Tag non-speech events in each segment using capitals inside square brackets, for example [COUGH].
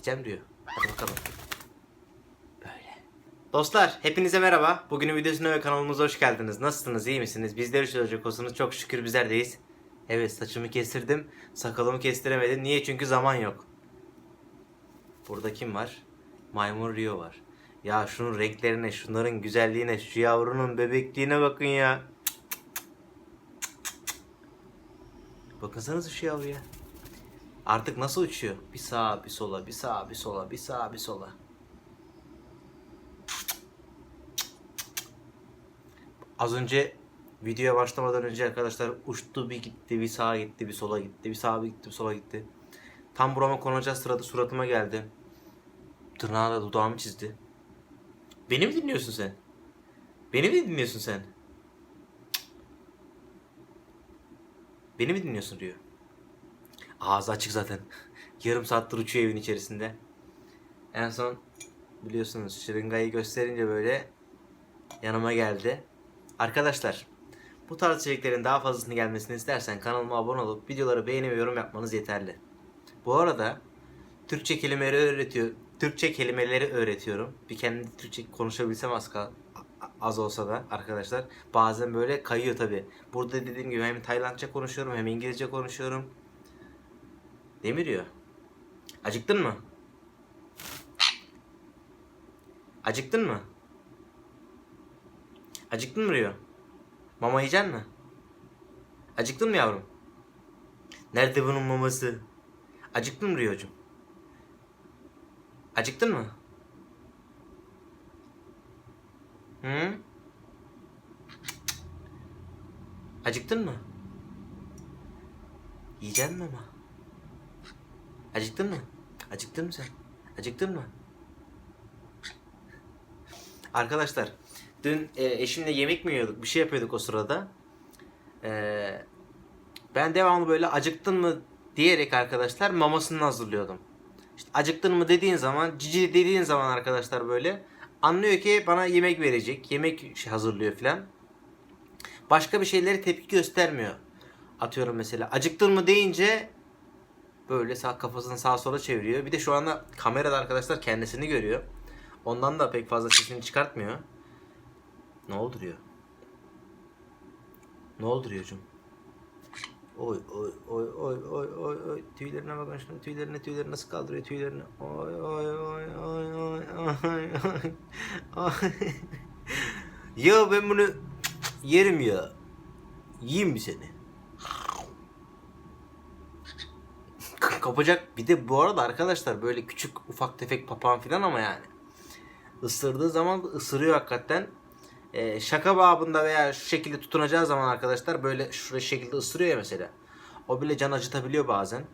Gideceğim diyor. Hadi bakalım. Dostlar hepinize merhaba. Bugünün videosuna ve kanalımıza hoş geldiniz. Nasılsınız? iyi misiniz? Bizler için olacak olsunuz. Çok şükür bizler deyiz. Evet saçımı kestirdim. Sakalımı kestiremedim. Niye? Çünkü zaman yok. Burada kim var? Maymun Rio var. Ya şunun renklerine, şunların güzelliğine, şu yavrunun bebekliğine bakın ya. Bakınsanıza şu yavruya. Artık nasıl uçuyor? Bir sağa, bir sola, bir sağa, bir sola, bir sağa, bir sola. Az önce videoya başlamadan önce arkadaşlar uçtu bir gitti, bir sağa gitti, bir sola gitti, bir sağa bir gitti, bir sola gitti. Tam burama konacağı sırada suratıma geldi. Tırnağıyla dudağımı çizdi. Beni mi dinliyorsun sen? Beni mi dinliyorsun sen? Beni mi dinliyorsun diyor. Ağzı açık zaten. [LAUGHS] Yarım saattir uçuyor evin içerisinde. En son biliyorsunuz şırıngayı gösterince böyle yanıma geldi. Arkadaşlar bu tarz içeriklerin daha fazlasını gelmesini istersen kanalıma abone olup videoları beğeni ve yorum yapmanız yeterli. Bu arada Türkçe kelimeleri öğretiyor. Türkçe kelimeleri öğretiyorum. Bir kendi Türkçe konuşabilsem az az olsa da arkadaşlar bazen böyle kayıyor tabi. Burada dediğim gibi hem Taylandça konuşuyorum hem İngilizce konuşuyorum. Demir diyor. Acıktın mı? Acıktın mı? Acıktın mı Rio? Mama yiyecek mi? Acıktın mı yavrum? Nerede bunun maması? Acıktın mı Rio'cum? Acıktın mı? Hı? Acıktın mı? Yiyecek mi ama? Acıktın mı? Acıktın mı sen? Acıktın mı? Arkadaşlar dün e, eşimle yemek mi yiyorduk? Bir şey yapıyorduk o sırada. E, ben devamlı böyle acıktın mı diyerek arkadaşlar mamasını hazırlıyordum. İşte acıktın mı dediğin zaman, cici dediğin zaman arkadaşlar böyle anlıyor ki bana yemek verecek. Yemek hazırlıyor filan. Başka bir şeyleri tepki göstermiyor. Atıyorum mesela acıktın mı deyince böyle sağ kafasını sağa sola çeviriyor. Bir de şu anda kamerada arkadaşlar kendisini görüyor. Ondan da pek fazla sesini çıkartmıyor. Ne oldu diyor. Ne oldu diyorcum. Oy oy oy oy oy oy oy tüylerine bakın şunu tüylerine tüylerini nasıl kaldırıyor tüylerini. Oy oy oy oy oy oy. oy. [LAUGHS] ya ben bunu yerim ya. Yiyeyim mi seni? Kapacak bir de bu arada arkadaşlar böyle küçük ufak tefek papağan falan ama yani. Isırdığı zaman ısırıyor hakikaten. Ee, şaka babında veya şu şekilde tutunacağı zaman arkadaşlar böyle şu şekilde ısırıyor ya mesela. O bile can acıtabiliyor bazen.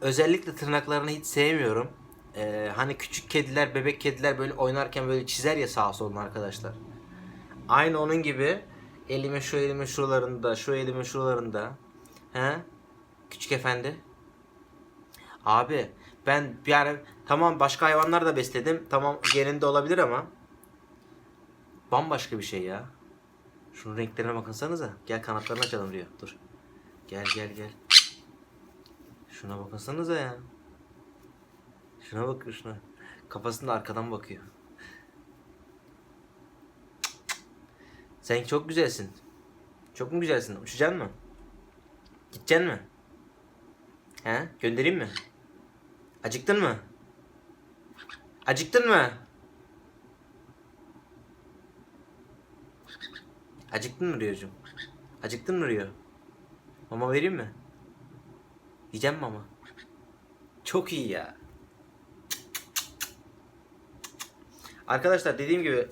Özellikle tırnaklarını hiç sevmiyorum. Ee, hani küçük kediler, bebek kediler böyle oynarken böyle çizer ya sağa soluna arkadaşlar. Aynı onun gibi elime şu elimin şuralarında, şu elimin şuralarında. He? Küçük efendi. Abi ben yani tamam başka hayvanlar da besledim. Tamam geninde olabilir ama bambaşka bir şey ya. Şunun renklerine bakınsanıza. Gel kanatlarını açalım diyor. Dur. Gel gel gel. Şuna bakınsanıza ya. Şuna bakın şuna. Kafasında arkadan bakıyor. Sen çok güzelsin. Çok mu güzelsin? Uçacaksın mı? Gideceksin mi? He? Göndereyim mi? Acıktın mı? Acıktın mı? Acıktın mı Rio'cum? Acıktın mı Rio? Mama vereyim mi? Yiyeceğim mama? Çok iyi ya. Arkadaşlar dediğim gibi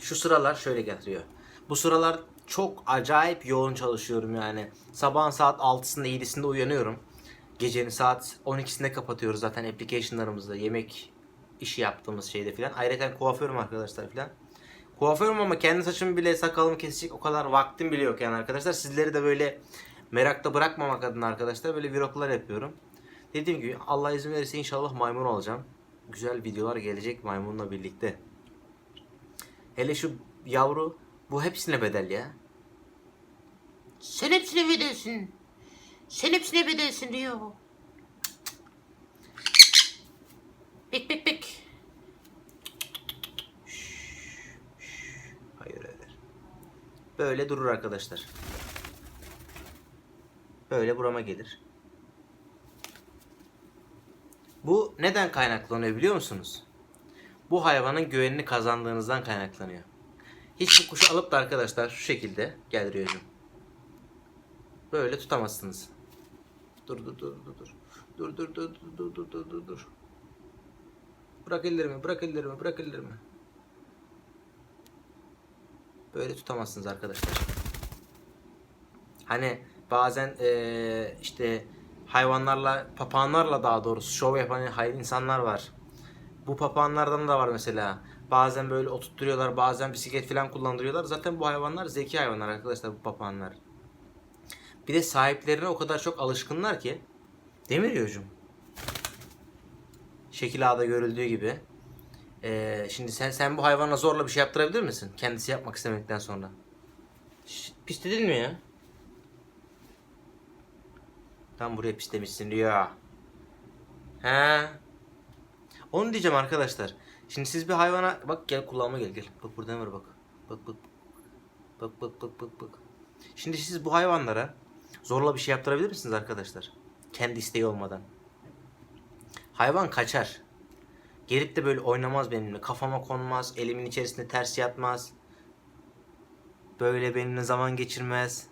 şu sıralar şöyle getiriyor. Bu sıralar çok acayip yoğun çalışıyorum yani. Sabahın saat 6'sında 7'sinde uyanıyorum. Gecenin saat 12'sinde kapatıyoruz zaten application'larımızda yemek işi yaptığımız şeyde filan. Ayrıca kuaförüm arkadaşlar filan. Kuaförüm ama kendi saçımı bile sakalımı kesecek o kadar vaktim bile yok yani arkadaşlar. Sizleri de böyle merakta bırakmamak adına arkadaşlar böyle vloglar yapıyorum. Dediğim gibi Allah izin verirse inşallah maymun olacağım. Güzel videolar gelecek maymunla birlikte. Hele şu yavru bu hepsine bedel ya. Sen hepsine bedelsin. Sen hepsine bedelsin diyor. Bik bik bik. Hayır hayır. Böyle durur arkadaşlar. Böyle burama gelir. Bu neden kaynaklanıyor biliyor musunuz? Bu hayvanın güvenini kazandığınızdan kaynaklanıyor. Hiç bu kuşu alıp da arkadaşlar şu şekilde gel Riyo'cum. Böyle tutamazsınız. Dur dur dur dur dur. Dur dur dur dur dur dur dur dur. Bırak ellerimi, bırak ellerimi, bırak ellerimi. Böyle tutamazsınız arkadaşlar. Hani bazen ee, işte hayvanlarla, papağanlarla daha doğrusu şov yapan insanlar var. Bu papağanlardan da var mesela. Bazen böyle oturtturuyorlar, bazen bisiklet falan kullandırıyorlar. Zaten bu hayvanlar zeki hayvanlar arkadaşlar bu papağanlar. Bir de sahiplerine o kadar çok alışkınlar ki. Demir yocum. Şekil ağda görüldüğü gibi. Ee, şimdi sen sen bu hayvana zorla bir şey yaptırabilir misin? Kendisi yapmak istemekten sonra. Şşt, pis dedin mi ya? Tam buraya pis demişsin diyor. He. Onu diyeceğim arkadaşlar. Şimdi siz bir hayvana bak gel kulağıma gel gel. Bak burada ne var bak. Bak bak. Bak bak bak bak bak. Şimdi siz bu hayvanlara zorla bir şey yaptırabilir misiniz arkadaşlar? Kendi isteği olmadan. Hayvan kaçar. Gelip de böyle oynamaz benimle. Kafama konmaz. Elimin içerisinde ters yatmaz. Böyle benimle zaman geçirmez.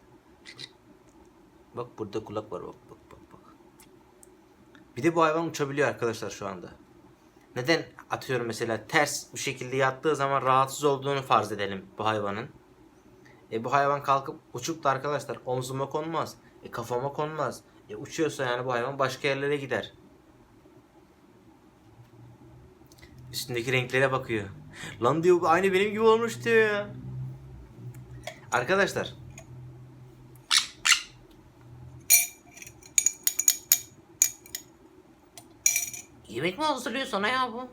Bak burada kulak var bak bak bak bak. Bir de bu hayvan uçabiliyor arkadaşlar şu anda. Neden atıyorum mesela ters bu şekilde yattığı zaman rahatsız olduğunu farz edelim bu hayvanın. E bu hayvan kalkıp uçup da arkadaşlar omzuma konmaz. E kafama konmaz. E uçuyorsa yani bu hayvan başka yerlere gider. Üstündeki renklere bakıyor. Lan diyor aynı benim gibi olmuş diyor ya. Arkadaşlar. Yemek mi hazırlıyor sana ya bu?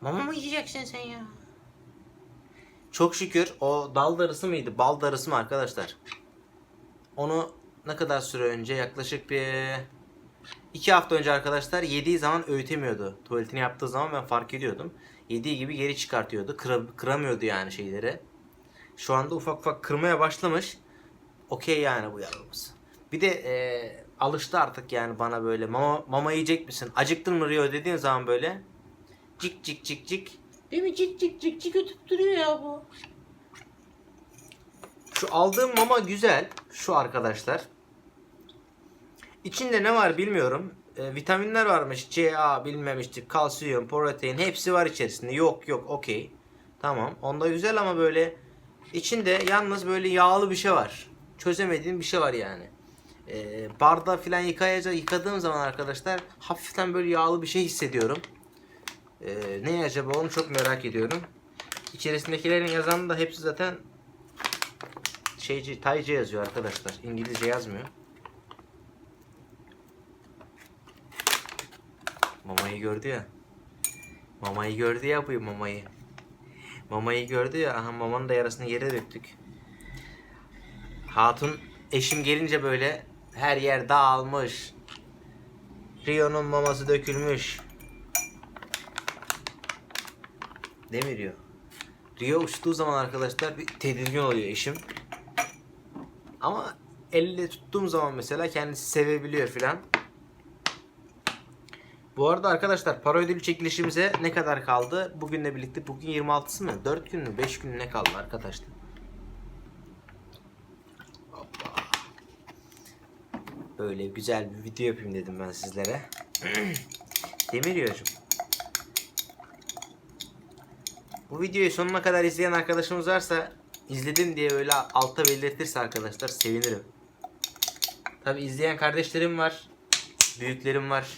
Mama mı yiyeceksin sen ya? Çok şükür o dal darısı mıydı? Bal darısı mı arkadaşlar? Onu ne kadar süre önce? Yaklaşık bir iki hafta önce arkadaşlar yediği zaman öğütemiyordu. Tuvaletini yaptığı zaman ben fark ediyordum. Yediği gibi geri çıkartıyordu. Kıra- kıramıyordu yani şeyleri. Şu anda ufak ufak kırmaya başlamış. Okey yani bu yavrumuz. Bir de e, alıştı artık yani bana böyle mama, mama yiyecek misin? Acıktın mı Rio dediğin zaman böyle cik cik cik cik. Değil mi cik cik cik cik ötüp duruyor ya bu. Şu aldığım mama güzel. Şu arkadaşlar. İçinde ne var bilmiyorum. E, vitaminler varmış. C, A bilmem işte kalsiyum, protein hepsi var içerisinde. Yok yok okey. Tamam. Onda güzel ama böyle içinde yalnız böyle yağlı bir şey var. Çözemediğim bir şey var yani. E, barda filan yıkayacak yıkadığım zaman arkadaşlar hafiften böyle yağlı bir şey hissediyorum. E, ne acaba onu çok merak ediyorum. İçerisindekilerin yazanı da hepsi zaten şeyci Tayca yazıyor arkadaşlar. İngilizce yazmıyor. Mamayı gördü ya. Mamayı gördü ya bu mamayı. Mamayı gördü ya. Aha mamanın da yarasını yere döktük. Hatun eşim gelince böyle her yer dağılmış. Rio'nun maması dökülmüş. Değil Rio? Rio uçtuğu zaman arkadaşlar bir tedirgin oluyor eşim. Ama elle tuttuğum zaman mesela kendisi sevebiliyor filan. Bu arada arkadaşlar para ödülü çekilişimize ne kadar kaldı? Bugünle birlikte bugün 26'sı mı? 4 gün mü? 5 gün ne kaldı arkadaşlar? Böyle güzel bir video yapayım dedim ben sizlere. Demir yocum. Bu videoyu sonuna kadar izleyen arkadaşımız varsa izledim diye böyle altta belirtirse arkadaşlar sevinirim. Tabi izleyen kardeşlerim var. Büyüklerim var.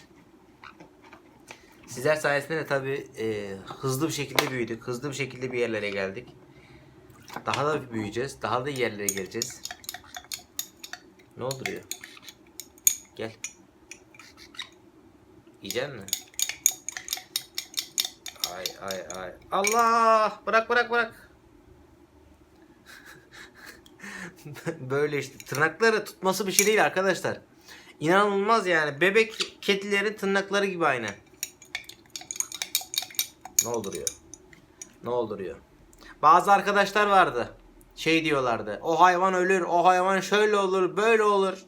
Sizler sayesinde de tabi hızlı bir şekilde büyüdük. Hızlı bir şekilde bir yerlere geldik. Daha da büyüyeceğiz. Daha da yerlere geleceğiz. Ne Rio? Gel. Yiyecek mi? Ay ay ay. Allah! Bırak bırak bırak. [LAUGHS] Böyle işte tırnakları tutması bir şey değil arkadaşlar. İnanılmaz yani. Bebek kedilerin tırnakları gibi aynı. Ne olduruyor? Ne olduruyor? Bazı arkadaşlar vardı. şey diyorlardı. O hayvan ölür, o hayvan şöyle olur, böyle olur.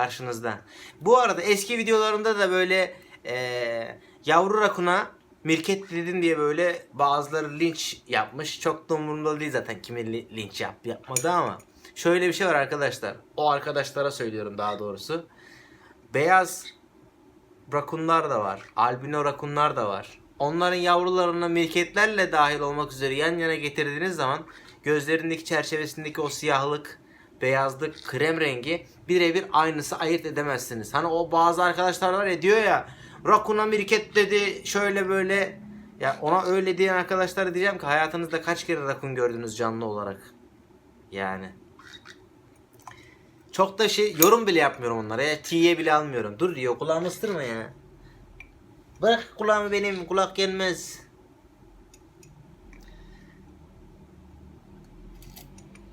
Karşınızda. Bu arada eski videolarımda da böyle eee, yavru rakuna mirket dedin diye böyle bazıları linç yapmış. Çok da umurumda değil zaten kimin li- linç yap yapmadı ama. Şöyle bir şey var arkadaşlar. O arkadaşlara söylüyorum daha doğrusu. Beyaz rakunlar da var. Albino rakunlar da var. Onların yavrularını mirketlerle dahil olmak üzere yan yana getirdiğiniz zaman gözlerindeki çerçevesindeki o siyahlık, beyazlık, krem rengi birebir aynısı ayırt edemezsiniz. Hani o bazı arkadaşlar var ya diyor ya rakuna mirket dedi şöyle böyle ya ona öyle diyen arkadaşlara diyeceğim ki hayatınızda kaç kere rakun gördünüz canlı olarak? Yani. Çok da şey yorum bile yapmıyorum onlara ya. T'ye bile almıyorum. Dur diyor kulağımı ısırma ya. Bırak kulağımı benim kulak yenmez.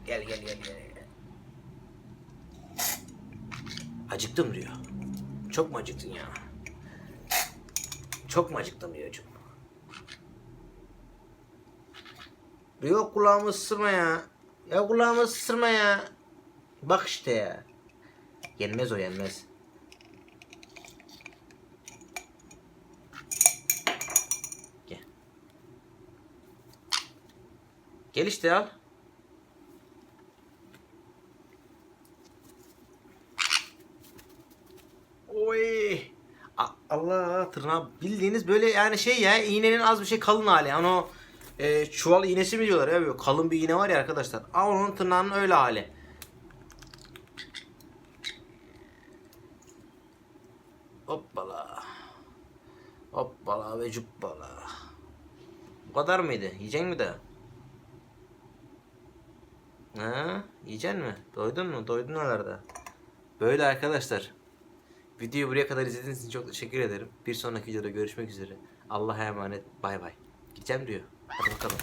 Gel gel gel gel. Acıktım diyor. Çok mu acıktın ya? Çok mu acıktım diyorcum. Yok kulağımı ısırma ya. Ya kulağımı ısırma ya. Bak işte ya. Yenmez o yenmez. Gel. Gel işte al. Oy. A- Allah tırnağı bildiğiniz böyle yani şey ya iğnenin az bir şey kalın hali. Hani o e, çuval iğnesi mi diyorlar ya böyle kalın bir iğne var ya arkadaşlar. Ama onun tırnağının öyle hali. Hoppala. Hoppala ve cuppala. Bu kadar mıydı? Yiyecek mi de? Ha? Yiyecek mi? Doydun mu? Doydun herhalde. Böyle arkadaşlar. Videoyu buraya kadar izlediğiniz için çok teşekkür ederim. Bir sonraki videoda görüşmek üzere. Allah'a emanet. Bay bay. Gideceğim diyor. Hadi bakalım.